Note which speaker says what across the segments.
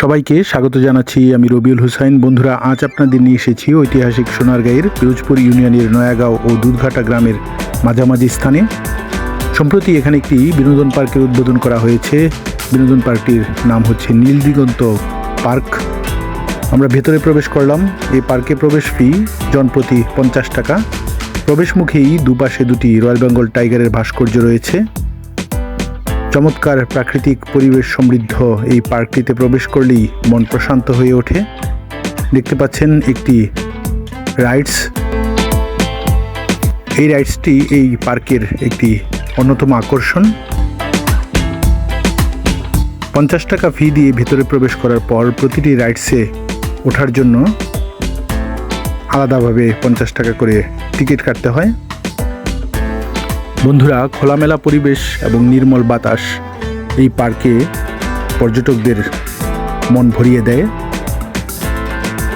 Speaker 1: সবাইকে স্বাগত জানাচ্ছি আমি রবিউল হুসাইন। বন্ধুরা, আজ আপনাদের নিয়ে এসেছি ঐতিহাসিক সোনারগাঁয়ের পিরোজপুর ইউনিয়নের নয়াগাঁও ও দুধঘাটা গ্রামের মাঝামাঝি স্থানে। সম্প্রতি এখানে একটি বিনোদন পার্কের উদ্বোধন করা হয়েছে। বিনোদন পার্কটির নাম হচ্ছে নীল দিগন্ত পার্ক। আমরা ভেতরে প্রবেশ করলাম। এই পার্কে প্রবেশ ফি জনপ্রতি পঞ্চাশ টাকা। প্রবেশমুখেই দুপাশে দুটি রয়্যাল বেঙ্গল টাইগারের ভাস্কর্য রয়েছে। চমৎকার প্রাকৃতিক পরিবেশ সমৃদ্ধ এই পার্কটিতে প্রবেশ করলেই মন প্রশান্ত হয়ে ওঠে। দেখতে পাচ্ছেন একটি রাইডস। এই রাইডসটি এই পার্কের একটি অন্যতম আকর্ষণ। পঞ্চাশ টাকা ফি দিয়ে ভেতরে প্রবেশ করার পর প্রতিটি রাইডসে ওঠার জন্য আলাদাভাবে পঞ্চাশ টাকা করে টিকিট কাটতে হয়। বন্ধুরা, খোলামেলা পরিবেশ এবং নির্মল বাতাস এই পার্কে পর্যটকদের মন ভরিয়ে দেয়।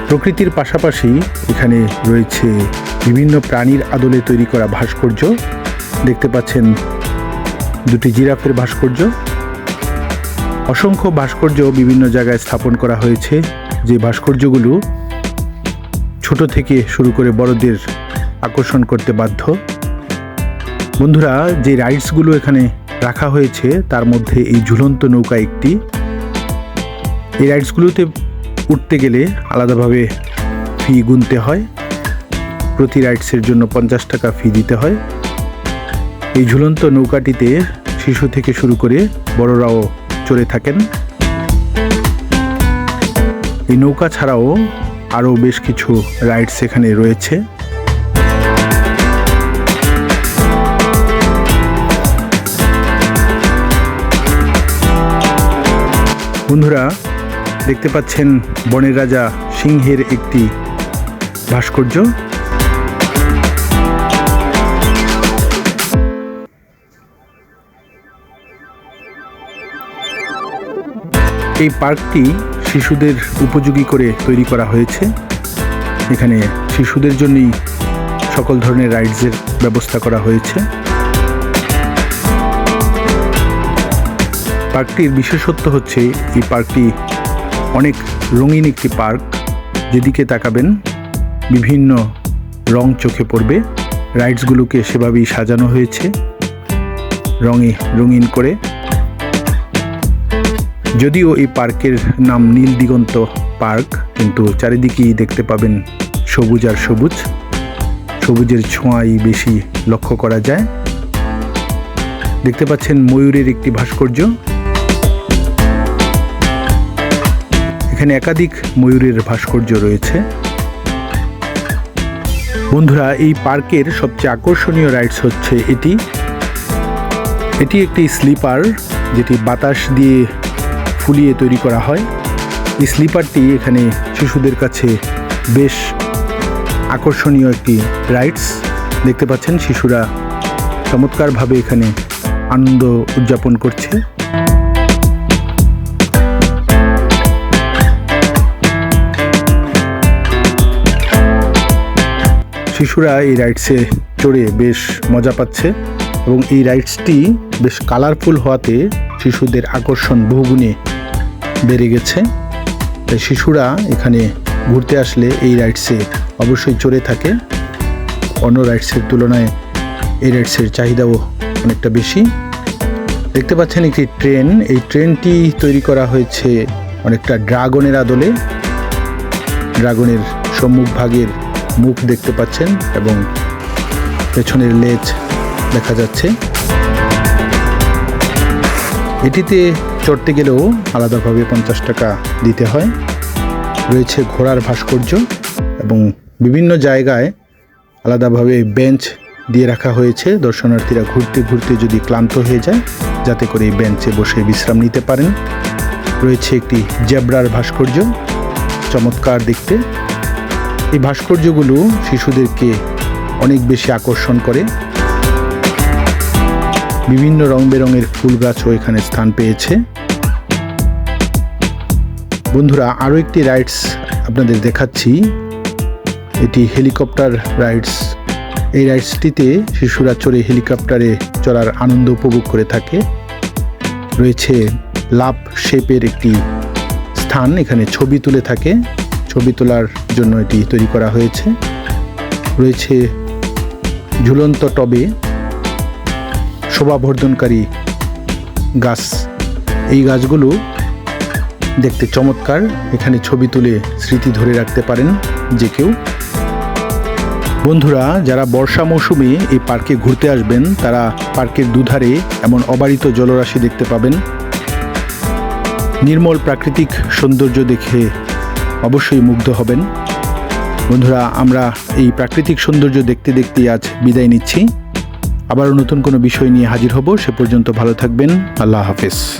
Speaker 1: প্রকৃতির পাশাপাশি এখানে রয়েছে বিভিন্ন প্রাণীর আদলে তৈরি করা ভাস্কর্য। দেখতে পাচ্ছেন দুটি জিরাফের ভাস্কর্য। অসংখ্য ভাস্কর্য বিভিন্ন জায়গায় স্থাপন করা হয়েছে। যে ভাস্কর্যগুলো ছোট থেকে শুরু করে বড়দের আকর্ষণ করতে বাধ্য। বন্ধুরা, যে রাইডসগুলো এখানে রাখা হয়েছে, তার মধ্যে এই ঝুলন্ত নৌকা একটি। এই রাইডসগুলোতে উঠতে গেলে আলাদাভাবে ফি গুনতে হয়। প্রতি রাইডসের জন্য পঞ্চাশ টাকা ফি দিতে হয়। এই ঝুলন্ত নৌকাটিতে শিশু থেকে শুরু করে বড়রাও চড়ে থাকেন। এই নৌকা ছাড়াও আরও বেশ কিছু রাইডস এখানে রয়েছে। বন্ধুরা, দেখতে পাচ্ছেন বনের রাজা সিংহের একটি ভাস্কর্য। এই পার্কটি শিশুদের উপযোগী করে তৈরি করা হয়েছে। এখানে শিশুদের জন্যই সকল ধরনের রাইডসের ব্যবস্থা করা হয়েছে। পার্কটির বিশেষত্ব হচ্ছে এই পার্কটি অনেক রঙিন একটি পার্ক। যেদিকে তাকাবেন, বিভিন্ন রং চোখে পড়বে। রাইডসগুলোকে সেভাবেই সাজানো হয়েছে, রঙে রঙিন করে। যদিও এই পার্কের নাম নীল দিগন্ত পার্ক, কিন্তু চারিদিকেই দেখতে পাবেন সবুজ আর সবুজ। সবুজের ছোঁয়াই বেশি লক্ষ্য করা যায়। দেখতে পাচ্ছেন ময়ূরের একটি ভাস্কর্য। এখানে একাধিক ময়ূরের ভাস্কর্য রয়েছে। বন্ধুরা, এই পার্কের সবচেয়ে আকর্ষণীয় রাইডস হচ্ছে এটি। এটি একটি স্লিপার যেটি বাতাস দিয়ে ফুলিয়ে তৈরি করা হয়। এই স্লিপারটি এখানে শিশুদের কাছে বেশ আকর্ষণীয় একটি রাইডস দেখতে পাচ্ছেন, শিশুরা চমৎকারভাবে এখানে আনন্দ উদযাপন করছে। শিশুরা এই রাইডসে চড়ে বেশ মজা পাচ্ছে এবং এই রাইডসটি বেশ কালারফুল হওয়াতে শিশুদের আকর্ষণ বহুগুণে বেড়ে গেছে। তাই শিশুরা এখানে ঘুরতে আসলে এই রাইডসে অবশ্যই চড়ে থাকে। অন্য রাইডসের তুলনায় এই রাইডসের চাহিদাও অনেকটা বেশি। দেখতে পাচ্ছেন একটি ট্রেন এই ট্রেনটি তৈরি করা হয়েছে অনেকটা ড্রাগনের আদলে। ড্রাগনের সম্মুখ ভাগের মুখ দেখতে পাচ্ছেন এবং পেছনের লেজ দেখা যাচ্ছে। এটিতে চড়তে গেলেও আলাদাভাবে পঞ্চাশ টাকা দিতে হয়। রয়েছে ঘোড়ার ভাস্কর্য এবং বিভিন্ন জায়গায় আলাদাভাবে বেঞ্চ দিয়ে রাখা হয়েছে। দর্শনার্থীরা ঘুরতে ঘুরতে যদি ক্লান্ত হয়ে যায়, যাতে করে এই বেঞ্চে বসে বিশ্রাম নিতে পারেন। রয়েছে একটি জেব্রার ভাস্কর্য, চমৎকার দেখতে। এই ভাস্কর্যগুলো শিশুদেরকে অনেক বেশি আকর্ষণ করে। বিভিন্ন রং বেরঙের ফুল গাছও এখানে স্থান পেয়েছে। বন্ধুরা, আরও একটি রাইডস আপনাদের দেখাচ্ছি। এটি হেলিকপ্টার রাইডস। এই রাইডসটিতে শিশুরা চড়ে হেলিকপ্টারে চড়ার আনন্দ উপভোগ করে থাকে। রয়েছে লাভ শেপের একটি স্থান, এখানে ছবি তুলে থাকে। ছবি তোলার জন্য এটি তৈরি করা হয়েছে। রয়েছে ঝুলন্ত টবে শোভাবর্ধনকারী গাছ। এই গাছগুলো দেখতে চমৎকার। এখানে ছবি তুলে স্মৃতি ধরে রাখতে পারেন যে কেউ। বন্ধুরা, যারা বর্ষা মৌসুমে এই পার্কে ঘুরতে আসবেন, তারা পার্কের দুধারে এমন অবারিত জলরাশি দেখতে পাবেন। নির্মল প্রাকৃতিক সৌন্দর্য দেখে অবশ্যই মুগ্ধ হবেন। বন্ধুরা, আমরা এই প্রাকৃতিক সৌন্দর্য দেখতে দেখতেই আজ বিদায় নিচ্ছি। আবারও নতুন কোনো বিষয় নিয়ে হাজির হব, সে পর্যন্ত ভালো থাকবেন। আল্লাহ হাফেজ।